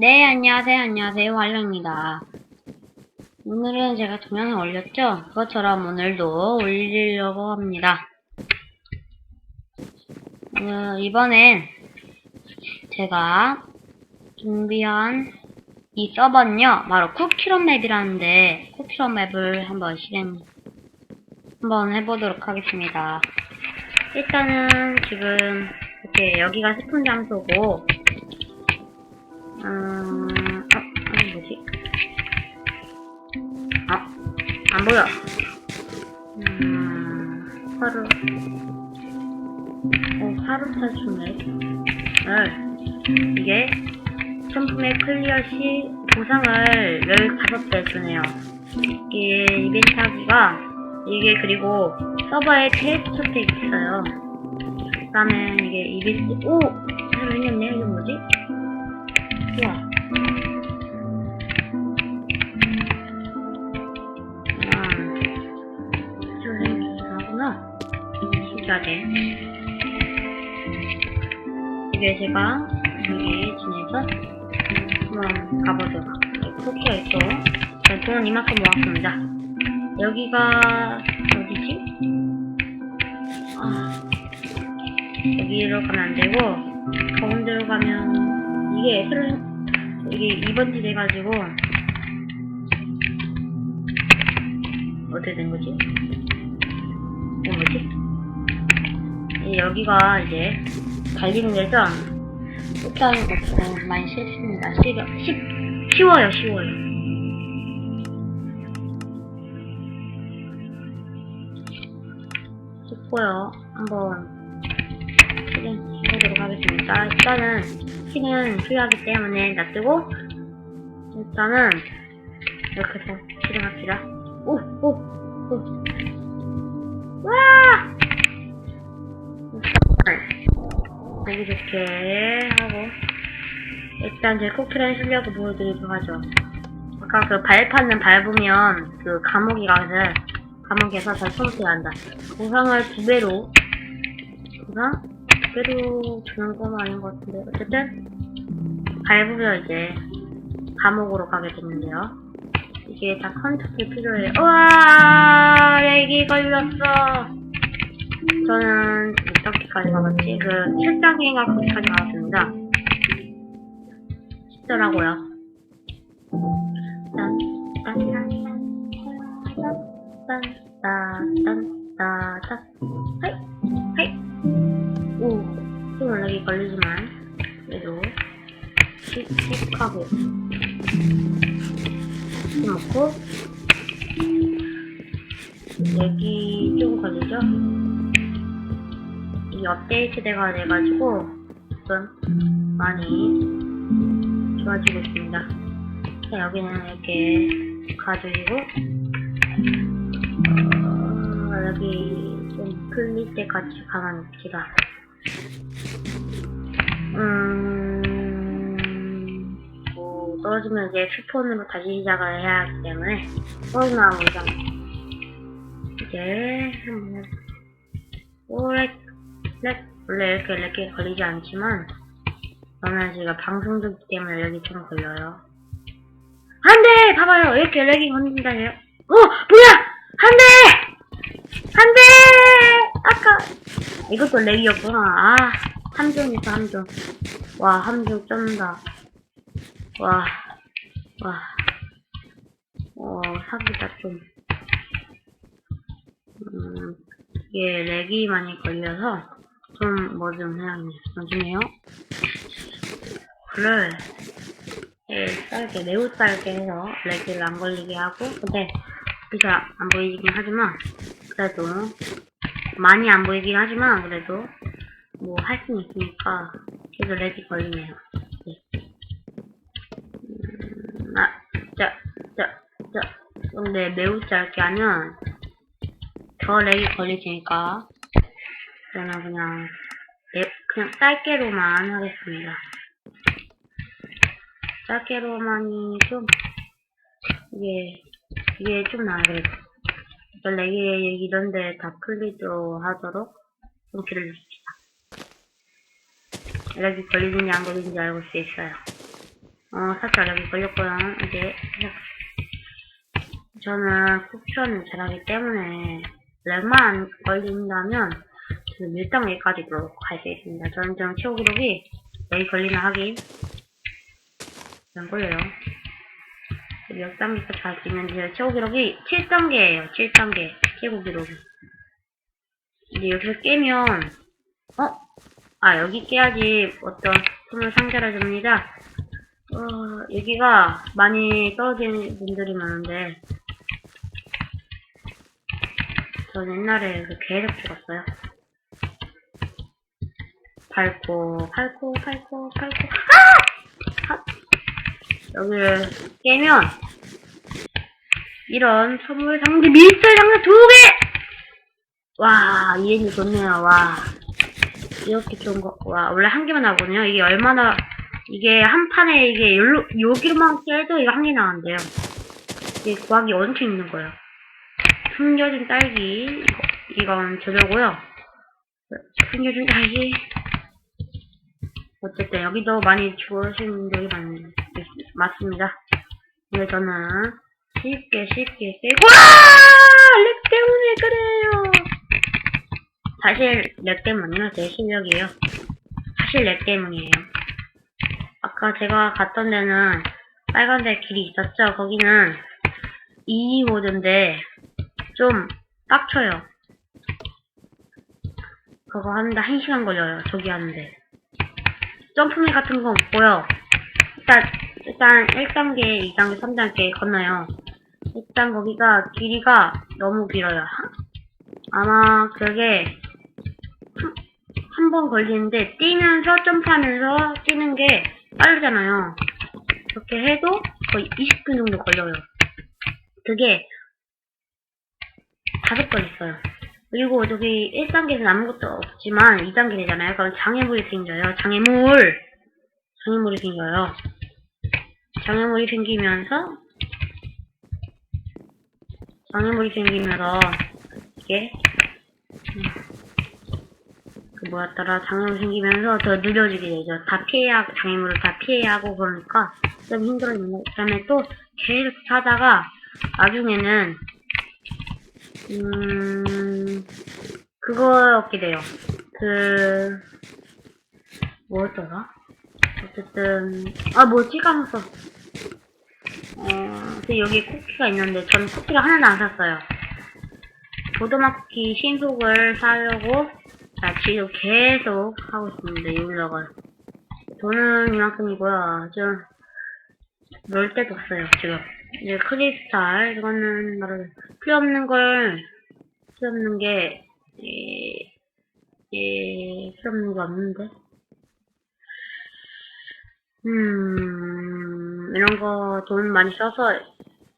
네, 안녕하세요, 안녕하세요, 활령입니다. 오늘은 제가 동영상 올렸죠? 그것처럼 오늘도 올리려고 합니다. 어, 이번엔 제가 준비한 이 서버는요, 바로 쿠키런 맵이라는데, 쿠키런 맵을 한번 실행, 한번 해보도록 하겠습니다. 일단은 지금, 이렇게 여기가 스폰 장소고, 음, 어, 아니 뭐지? 아, 안 보여. 음, 하루, 어, 하루 탈출맵. 을, 이게, 점프맵 클리어 시 보상을 15배 주네요. 이게 이벤트 하기가, 이게 그리고 서버에 테스트 팩 있어요. 그 다음에 이게 이벤트, 오! 생겼네? 이거 뭐지? 우와. 아, 하구나. 신기하게. 이게 제가 여기 지내서 한번 가보죠. 쿠키가 있어. 네, 돈은 이만큼 모았습니다. 여기가 어디지? 아, 여기로 가면 안 되고 가운데로 가면 이게 새로 이게 2번지 돼가지고 어떻게 된 거지? 이거 뭐지? 이 여기가 이제 달리는 데서 일단 어, 많이 쉽, 쉬워요, 쉬워요. 쉽고요. 한번 실행해보도록 하겠습니다. 일단은 키는 필요하기 때문에 놔두고 일단은 이렇게 해서 실행합시다. 오! 오! 오! 와! 보기 좋게 하고 일단 제 코키라인 실력을 보여드리도록 하죠. 아까 그 발판을 밟으면 그 감옥이 가서 감옥에서 잘 청소해야 한다. 보상을 두 배로 보상 두 배로 주는 건 아닌 것 같은데 어쨌든 밟으면 이제 감옥으로 가게 되는데요. 이게 다 컨트롤이 필요해요. 우와 렉이 걸렸어. 저는 어떻게까지 가봤지? 그 출장인가 거기까지 가봤습니다. 쉽더라고요. 여기 좀 걸리죠? 이 업데이트가 돼가지고 조금 많이 좋아지고 있습니다. 자, 여기는 이렇게 가지고 어, 여기 좀 풀릴 때까지 가만둡시다. 음, 뭐 떨어지면 이제 스폰으로 다시 시작을 해야 하기 때문에 떨어지면 이상 이제 한번 오래 렉, 원래 이렇게 이렇게 걸리지 않지만, 저는 제가 방송 중이기 때문에 렉이 좀 걸려요. 안 돼! 봐봐요! 이렇게 렉이 걸린다네요. 어! 뭐야! 안 돼! 아까, 이것도 렉이었구나. 아, 함정 있어, 함정. 와, 함정 쩐다. 와, 와. 어, 사기다, 좀. 음, 이게 렉이 많이 걸려서 좀 뭐좀 해야겠네. 잠시만요. 불을 예, 짧게 매우 짧게 해서 렉을 안 걸리게 하고 근데 여기서 안 보이긴 하지만 그래도 많이 안 보이긴 하지만 그래도 뭐 할 수는 있으니까 계속 렉이 걸리네요. 네. 음, 아, 자, 자, 자. 근데 매우 짧게 하면 더 렉이 걸릴 테니까 저는 그냥 네, 그냥 짧게로만 하겠습니다. 짧게로만이 좀 이게 이게 좀 나아요 그래도 일단 렉이 이런데 다 풀리도 하도록 좀 기다려줍시다. 렉이 걸리는지 안 걸리는지 알고 수 있어요. 어, 살짝 여기 걸렸고요. 이제, 저는 쿠션을 잘하기 때문에, 안 걸린다면, 저는 1단계까지도 갈수 있습니다. 저는 지금 최고 기록이, 여기 걸리나 확인. 안 걸려요. 몇갈수 있는데, 최고 기록이 7단계예요. 7단계. 최고 기록이. 이제 여기서 깨면, 어? 아, 여기 깨야지 어떤 선물 상자를 줍니다. 어, 여기가 많이 떨어지는 분들이 많은데, 전 옛날에 그 계속 죽었어요. 밟고, 밟고, 밟고, 밟고, 아! 아! 여기를 깨면, 이런 선물 상자, 밀설 상자 두 개! 와, 이해는 좋네요, 와. 이렇게 좋은 거, 와, 원래 한 개만 나오거든요. 이게 얼마나, 이게 한 판에 이게 여기로, 여기로만 깨도 이거 한 개 나왔는데요. 이게 구하기 엄청 힘든 거예요. 숨겨진 딸기, 이건 저저고요. 숨겨진 딸기. 어쨌든 여기도 많이 죽으신 분들이 많, 맞습니다. 근데 저는 쉽게 쉽게 깨고, 와! 렉 때문에 그래요! 사실 렉 때문이요 제 실력이에요. 사실 렉 때문이에요. 아까 제가 갔던 데는 빨간색 길이 있었죠. 거기는 2 모드인데 좀 빡쳐요. 그거 하는데 1시간 걸려요. 저기 하는데. 점프맨 같은 거 없고요. 일단 일단 1단계, 2단계, 3단계 건너요. 일단 거기가 길이가 너무 길어요. 아마 그게 한 번 걸리는데 뛰면서 점프하면서 뛰는 게 빠르잖아요. 그렇게 해도 거의 20분 정도 걸려요. 그게 다섯 번 있어요. 그리고 저기 1단계는 아무것도 없지만 2단계 되잖아요. 그럼 장애물이 생겨요. 장애물! 장애물이 생겨요. 장애물이 생기면서 장애물이 생기면서 이게 그 뭐였더라 장애물 생기면서 더 느려지게 되죠. 다 피해야 장애물을 다 피해야 하고 그러니까 좀 힘들어요. 그다음에 또 계속 하다가 나중에는 음 그거였게 돼요. 그 뭐였더라? 어쨌든 아 뭐지 까먹었어. 어 근데 여기 쿠키가 있는데 전 쿠키를 하나도 안 샀어요. 보도마쿠키 신속을 사려고 자, 지금 계속 하고 있습니다. 여기다가 돈은 이만큼이고요. 좀 놀 데도 없어요. 지금 이제 크리스탈 이거는 바로 필요 없는 걸 필요 없는 게 예, 예, 필요 없는 게 없는데 음 이런 거 돈 많이 써서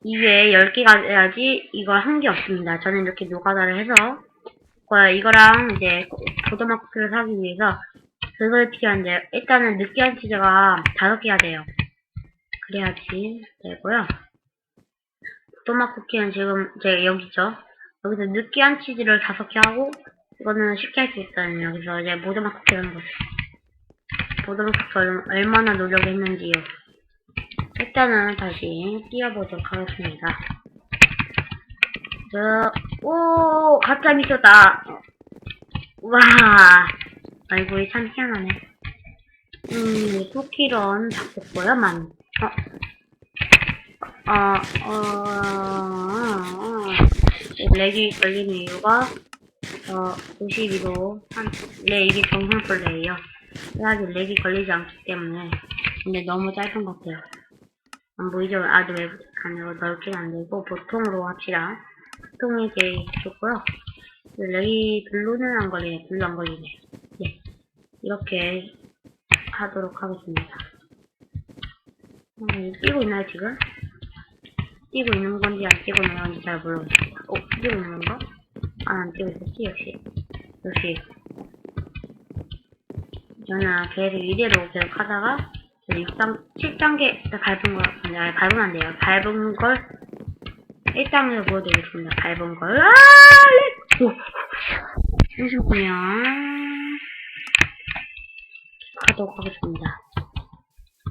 이게 10개가 돼야지 이걸 한게 없습니다. 저는 이렇게 노가다를 해서. 이거랑 이제 보도마크를 사기 위해서 그걸 필요한데 일단은 느끼한 치즈가 다섯 개가 돼요. 그래야지 되고요. 보도마 쿠키는 지금 제 여기죠. 여기서 느끼한 치즈를 다섯 개 하고 이거는 쉽게 할 수 있어요. 여기서 이제 보도마 쿠키 하는 거죠. 보도마 쿠키 얼마나 노력했는지요. 일단은 다시 띄워보도록 하겠습니다. 저, 오, 가짜 미쳤다. 와, 아이고, 참 희한하네. 음, 쿠키런 바꿨고요, 만. 어, 어, 어, 어, 렉이 걸리는 이유가, 어, 52도, 한, 내 입이 정상 플레이요. 그래야지 렉이 걸리지 않기 때문에. 근데 너무 짧은 것 같아요. 안 보이죠? 아주 외부간으로 넓게는 안 되고, 보통으로 합시다. 보통이 제일 좋고요. 렉이 블루는 안 걸리네, 블루 안 걸리네. 네. 이렇게 하도록 하겠습니다. 음, 뛰고 있나요, 지금? 뛰고 있는 건지 안 뛰고 있는 건지 잘 모르겠습니다. 어, 뛰고 있는 건가? 아, 안 뛰고 있었지, 역시. 역시. 저는 계속 이대로 계속 하다가, 6단, 7단계 밟은 거, 아니, 밟으면 안 돼요. 밟은 걸, 1단계로 보여드리겠습니다. 밟은 걸. 아, 렉! 오! 잠시만요. 하도록 하겠습니다.